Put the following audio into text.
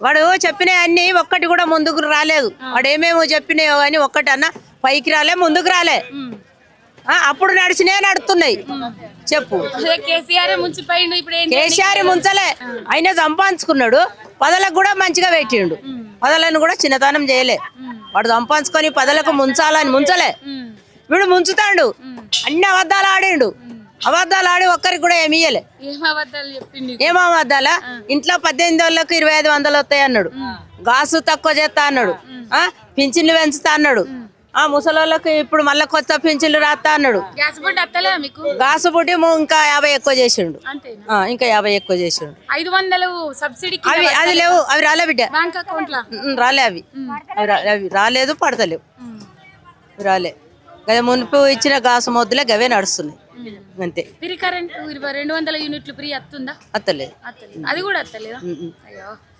వాడు చెప్పినవి అన్ని ఒక్కటి కూడా ముందుకు రాలేదు. వాడు ఏమేమో చెప్పినాయో కానీ ఒక్కటి అన్న పైకి రాలే ముందుకు రాలే. ఆ, అప్పుడు నడిచినే నడుస్తున్నాయి చెప్పు. కేసీఆర్ ముంచలే. అయినా సంపాదించుకున్నాడు. పదలకు కూడా మంచిగా పెట్టిండు. పదలను కూడా చిన్నతనం చేయలే. వాడు సంపాదించుకొని పదలకు ముంచాలని ముంచలే. వీడు ముంచుతాడు. అన్ని అబద్ధాలు ఆడిండు. అబద్ధాలు ఆడి ఒక్కరికి కూడా ఏమి ఇయ్యలే. ఏం అబద్ధాలు అబద్ధాలా? ఇంట్లో పద్దెనిమిది వాళ్ళకి ఇరవై ఐదు వందలు వస్తాయి అన్నాడు. గాసు తక్కువ చేస్తా అన్నాడు. ఆ. పింఛన్లు పెంచుతా అన్నాడు. ఆ. ముసలోళ్ళకి ఇప్పుడు మళ్ళీ కొత్త పింఛన్లు రాస్తా అన్నాడు. గాసు పుట్టి ము- ఇంకా యాభై ఎక్కువ చేసిండు. ఇంకా యాభై ఎక్కువ చేసిండు. ఐదు వందలు సబ్సిడీకి అవి అది లేవు అవి రాలే బిడ్డ. రాలే అవి. అవి రాలేదు పడతలేవు. రాలే. గదే మునుపు ఇచ్చిన గాసు మొద్దులే గవే నడుస్తున్నాయి. అంతే. ఫ్రీ కరెంట్ రెండు వందల యూనిట్లు ఫ్రీ అత్తుందా? అత్తలేదు. అది కూడా అత్తలేదా. అయ్యో.